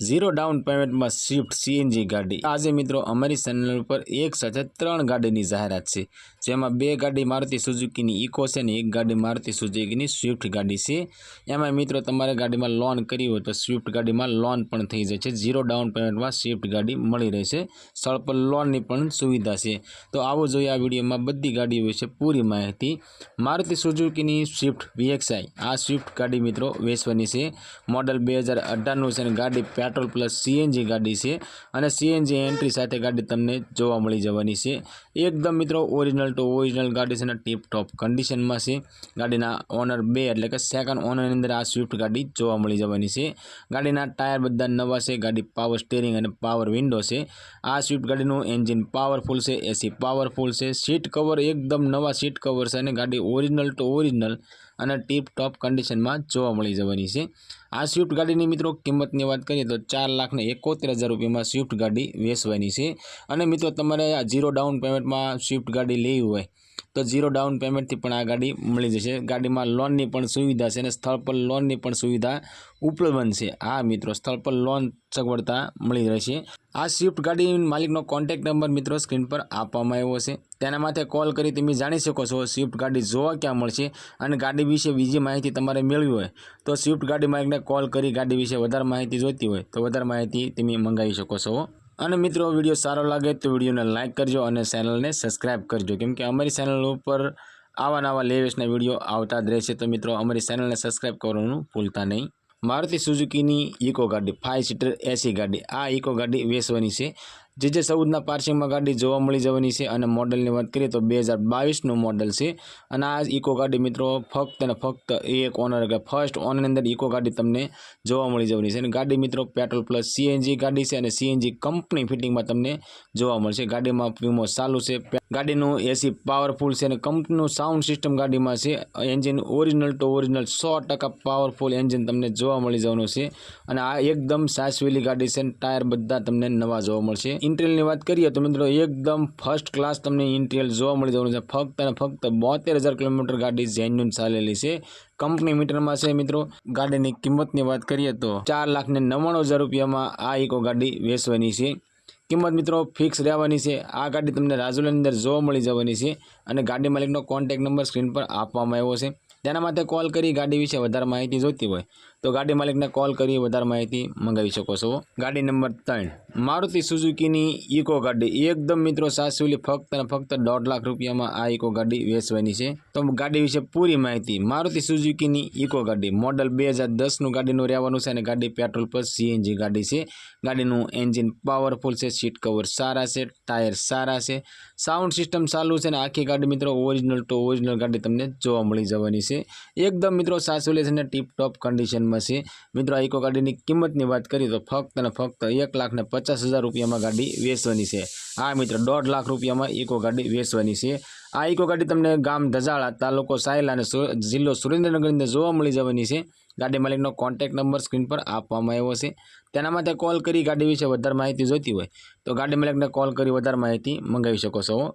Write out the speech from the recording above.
Zero down પેમેન્ટમાં Swift CNG ગાડી. આજે મિત્રો અમારી ચેનલ ઉપર એક સાથે ત્રણ ગાડીની જાહેરાત છે. જેમાં બે ગાડી મારુતિ સુઝુકીની, ઇકો છે ને એક ગાડી મારુતિ સુઝુકીની સ્વિફ્ટ ગાડી છે. એમાં મિત્રો તમારે ગાડીમાં લોન કરી હોય તો સ્વિફ્ટ ગાડીમાં લોન પણ થઈ જાય છે. ઝીરો ડાઉન પેમેન્ટમાં સ્વિફ્ટ ગાડી મળી રહેશે સ્થળ પર લોનની પણ સુવિધા છે. તો આવો જોઈએ આ વિડીયોમાં બધી ગાડીઓ વિશે પૂરી માહિતી. મારુતિ સુઝુકીની સ્વિફ્ટ વીએક્સઆઈ આ સ્વિફ્ટ ગાડી મિત્રો વેચવાની છે. મોડલ બે હજાર અઢારનું છે અને ગાડી પેટ્રોલ પ્લસ સીએનજી ગાડી છે અને સીએનજી એન્ટ્રી સાથે ગાડી તમને જોવા મળી જવાની છે. એકદમ મિત્રો ઓરિજિનલ ટુ ઓરિજિનલ ગાડી છે અને ટીપ ટોપ કન્ડિશનમાં છે. ગાડીના ઓનર બે એટલે કે સેકન્ડ ઓનરની અંદર આ સ્વિફ્ટ ગાડી જોવા મળી જવાની છે. ગાડીના ટાયર બધા નવા છે. ગાડી પાવર સ્ટેરિંગ અને પાવર વિન્ડો છે. આ સ્વિફ્ટ ગાડીનું એન્જિન પાવરફુલ છે. એસી પાવરફુલ છે. સીટ કવર એકદમ નવા સીટ કવર છે અને ગાડી ઓરિજિનલ ટુ ઓરિજિનલ અને ટીપ ટોપ કન્ડિશનમાં જોવા મળી જવાની છે. આ સ્વિફ્ટ ગાડીની મિત્રો કિંમતની વાત કરીએ તો ચાર લાખને એકોતેર હજાર રૂપિયામાં સ્વિફ્ટ ગાડી વેચવાની છે. અને મિત્રો તમારે આ ઝીરો ડાઉન પેમેન્ટમાં સ્વિફ્ટ ગાડી લેવી હોય તો ઝીરો ડાઉન પેમેન્ટથી પણ આ ગાડી મળી જશે. ગાડીમાં લોનની પણ સુવિધા છે અને સ્થળ પર લોનની પણ સુવિધા ઉપલબ્ધ છે. હા મિત્રો, સ્થળ પર લોન સગવડતા મળી રહેશે આ સ્વિફ્ટ ગાડી માલિકનો કોન્ટેક્ટ નંબર મિત્રો સ્ક્રીન પર આપવામાં આવ્યો છે. તેના માટે કોલ કરી તમે જાણી શકો છો સ્વિફ્ટ ગાડી જોવા ક્યાં મળશે અને ગાડી વિશે બીજી માહિતી તમારે મેળવી હોય તો સ્વિફ્ટ ગાડી માલિકને કોલ કરી ગાડી વિશે વધારે માહિતી જોઈતી હોય તો વધારે માહિતી તમે મંગાવી શકો છો. અને મિત્રો, વીડિયો સારો લાગે તો વિડીયોને લાઇક કરજો અને ચેનલને સબસ્ક્રાઇબ કરજો. કેમ કે અમારી ચેનલ ઉપર આવા નવા લેટેસ્ટના વીડિયો આવતા જ રહેશે. તો મિત્રો, અમારી ચેનલને સબસ્ક્રાઇબ કરવાનું ભૂલતા નહીં. મારુતિ સુઝુકીની ઇકો ગાડી ફાઇવ સીટર એસી ગાડી. આ ઇકો ગાડી વેચવાની છે. જે જે ચૌદના પાર્સિંગમાં ગાડી જોવા મળી જવાની છે અને મોડલની વાત કરીએ તો બે હજાર બાવીસનું મોડલ છે. અને આ ઇકો ગાડી મિત્રો ફક્ત અને ફક્ત એક ઓનર કે ફર્સ્ટ ઓનરની અંદર ઇકો ગાડી તમને જોવા મળી જવાની છે. અને ગાડી મિત્રો પેટ્રોલ પ્લસ સીએનજી ગાડી છે અને સીએનજી કંપની ફિટિંગમાં તમને જોવા મળશે. ગાડીમાં વીમો ચાલુ છે. ગાડીનું એસી પાવરફુલ છે અને કંપનીનું સાઉન્ડ સિસ્ટમ ગાડીમાં છે. એન્જિન ઓરિજિનલ ટુ ઓરિજિનલ સો ટકા પાવરફુલ એન્જિન તમને જોવા મળી જવાનું છે. અને આ એકદમ સાસવેલી ગાડી છે અને ટાયર બધા તમને નવા જોવા મળશે. ઇન્ટેલની વાત કરીએ તો મિત્રો એકદમ ફર્સ્ટ ક્લાસ તમને ઇન્ટેલ જોવા મળી જવાનું છે. ફક્ત અને ફક્ત બોતેર હજાર કિલોમીટર ગાડી જેન્યુન ચાલેલી છે. કંપની મીટરમાં છે મિત્રો. ગાડીની કિંમતની વાત કરીએ તો ચાર લાખ ને નવ્વાણું હજાર રૂપિયામાં આ ઇકો ગાડી વેચવાની છે. કિંમત મિત્રો ફિક્સ રહેવાની છે. આ ગાડી તમને રાજુલાની અંદર જોવા મળી જવાની છે અને ગાડી માલિકનો કોન્ટેક નંબર સ્ક્રીન પર આપવામાં આવ્યો છે. તેના માટે કોલ કરી ગાડી વિશે વધારે માહિતી જોઈતી હોય. તો ગાડી માલિકને કોલ કરી વધારે માહિતી મંગાવી શકો છો. ગાડી નંબર ત્રણ. મારુતિ સુઝુકીની ઇકો ગાડી. એકદમ મિત્રો સાસુલી ફક્ત અને ફક્ત દોઢ લાખ રૂપિયામાં આ ઇકો ગાડી વેચવાની છે. તો ગાડી વિશે પૂરી માહિતી. મારુતિ સુઝુકીની ઇકો ગાડી. મોડલ બે હજાર દસનું ગાડીનું રહેવાનું છે અને ગાડી પેટ્રોલ પર સીએનજી ગાડી છે. ગાડીનું એન્જિન પાવરફુલ છે સીટ કવર સારા છે ટાયર સારા છે. સાઉન્ડ સિસ્ટમ ચાલુ છે અને આખી ગાડી મિત્રો ઓરિજિનલ ટુ ઓરિજિનલ ગાડી તમને જોવા મળી જવાની છે. એકદમ મિત્રો સાસુલી છે અને ટીપ ટોપ છે મિત્રો, આ ઇકો ગાડીની કિંમતની વાત કરીએ તો ફક્ત અને ફક્ત એક લાખ ને પચાસ હજાર રૂપિયામાં ગાડી વેચવાની છે. આ મિત્રો, દોઢ લાખ રૂપિયામાં ઇકો ગાડી વેચવાની છે. આ ઇકો ગાડી તમને ગામ ધજાળા તાલુકો સાયલા અને જિલ્લો સુરેન્દ્રનગરની જોવા મળી જવાની છે. ગાડી માલિકનો કોન્ટેક્ટ નંબર સ્ક્રીન પર આપવામાં આવ્યો છે. તેના માટે કોલ કરી ગાડી વિશે વધારે માહિતી જોઈતી હોય તો ગાડી માલિકને કોલ કરી વધારે માહિતી મંગાવી શકો છો.